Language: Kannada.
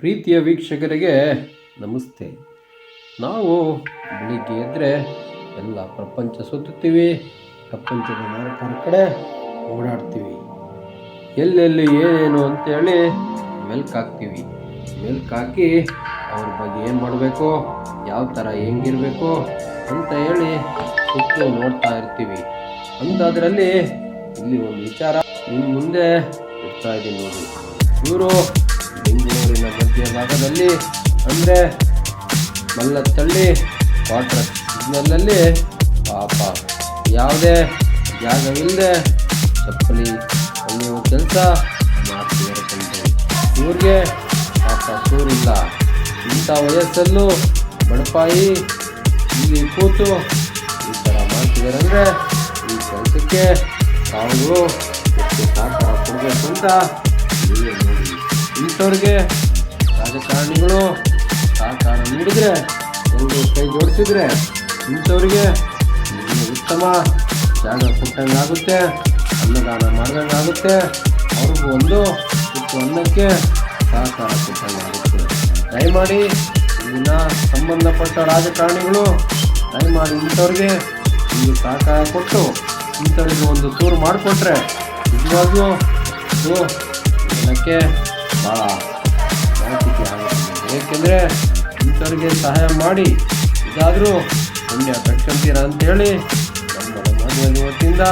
ಪ್ರೀತಿಯ ವೀಕ್ಷಕರಿಗೆ ನಮಸ್ತೆ. ನಾವು ಬೆಳಿಗ್ಗೆ ಎದ್ದರೆ ಎಲ್ಲ ಪ್ರಪಂಚ ಸುತ್ತುತ್ತೀವಿ, ಪ್ರಪಂಚದ ನಾಲ್ಕರ ಕಡೆ ಓಡಾಡ್ತೀವಿ. ಎಲ್ಲೆಲ್ಲಿ ಏನೇನು ಅಂತೇಳಿ ಮೆಲ್ಕ್ ಹಾಕ್ತೀವಿ. ಮೆಲ್ಕ್ ಹಾಕಿ ಅವ್ರ ಬಗ್ಗೆ ಏನು ಮಾಡಬೇಕು, ಯಾವ ಥರ ಹೆಂಗಿರಬೇಕು ಅಂತ ಹೇಳಿ ಸುತ್ತು ನೋಡ್ತಾ ಇರ್ತೀವಿ. ಅಂಥದ್ರಲ್ಲಿ ಇಲ್ಲಿ ಒಂದು ವಿಚಾರ ನಿಮ್ಮ ಮುಂದೆ ಇರ್ತಾ ಇದ್ದೀನಿ ನೋಡಿ. ಇವರು ಮಧ್ಯ ಭಾಗದಲ್ಲಿ ಅಂದರೆ ಮಲ್ಲತ್ತಳ್ಳಿ ವಾಟರ್ ಸಿಗ್ನಲ್ನಲ್ಲಿ ಪಾಪ. ಯಾವುದೇ ಜಾಗವಿಲ್ಲದೆ ಚಪ್ಪಲಿ ಹೊಲಿಯುವ ಕೆಲಸ ಮಾಡ್ತಿದ್ದಾರೆ. ಇವ್ರಿಗೆ ಪಾಪ ಸೂರಿಲ್ಲ. ಇಂಥ ವಯಸ್ಸಲ್ಲೂ ಬಡಪಾಯಿ ಇಲ್ಲಿ ಕೂತು ಈ ಥರ ಮಾಡ್ತಿದ್ದಾರೆ ಅಂದರೆ ಈ ಕೆಲಸಕ್ಕೆ ತಾವು ಸಹಕಾರ ಕೊಡಬೇಕು ಅಂತ ನೋಡಿ. ಇಂಥವ್ರಿಗೆ ರಾಜಕಾರಣಿಗಳು, ಸಹಕಾರ ನೀಡಿದರೆ ಎಲ್ಲರೂ ಕೈ ಜೋಡಿಸಿದರೆ ಇಂಥವ್ರಿಗೆ ಉತ್ತಮ ಜಾಗ ಕೊಟ್ಟಂಗಾಗುತ್ತೆ, ಅನ್ನದಾನ ಮಾಡಿದಂಗಾಗುತ್ತೆ, ಅವ್ರಿಗೂ ಒಂದು ತುತ್ತು ಅನ್ನಕ್ಕೆ ಸಹಕಾರ ಕೊಟ್ಟಂಗಾಗುತ್ತೆ. ದಯಮಾಡಿ ಇಲ್ಲಿನ ಸಂಬಂಧಪಟ್ಟ ರಾಜಕಾರಣಿಗಳು, ದಯಮಾಡಿ ಇಂಥವ್ರಿಗೆ ಒಂದು ಸಹಕಾರ ಕೊಟ್ಟು, ಇಂಥವ್ರಿಗೆ ಒಂದು ಟೂರ್ ಮಾಡಿಕೊಟ್ರೆ ನಿಜವಾಗ್ಲೂ ಇದು ಜನಕ್ಕೆ ಭಾಳ ಏಕೆಂದರೆ ಇಂಥವ್ರಿಗೆ ಸಹಾಯ ಮಾಡಿ. ಇದಾದರೂ ಪುಣ್ಯ ಕಟ್ಕೊಂತೀರ ಅಂತೇಳಿ ನಮ್ಮ ಮನೆಯಲ್ಲಿ ವತಿಯಿಂದ